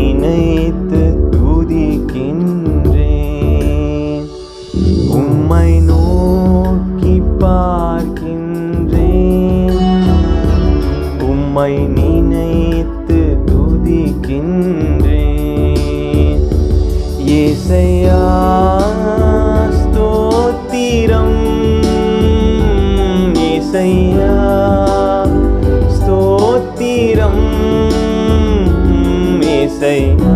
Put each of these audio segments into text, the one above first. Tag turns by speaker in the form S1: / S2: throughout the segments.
S1: நினைத்து துதிக்கின்றேன். உம்மை நோக்கி பார்க்கின்றேன். உம்மை day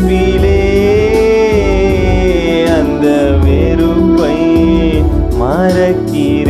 S1: நெருப்பிலே அந்த வெறுப்பை மறக்கிறேன்.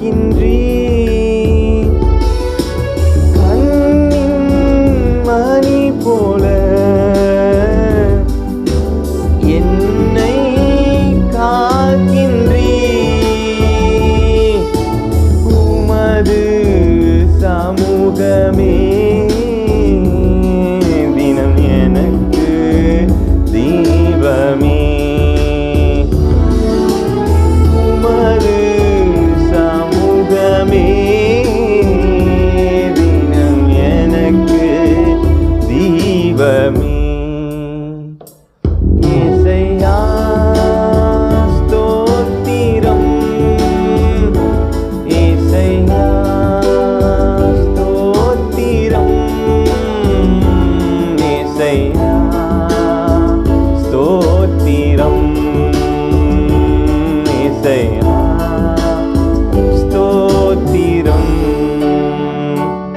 S1: பார்க்கின்றீ? கண்ணின் மணி போல என்னை காக்கின்றீ? உமது சமூகமே say,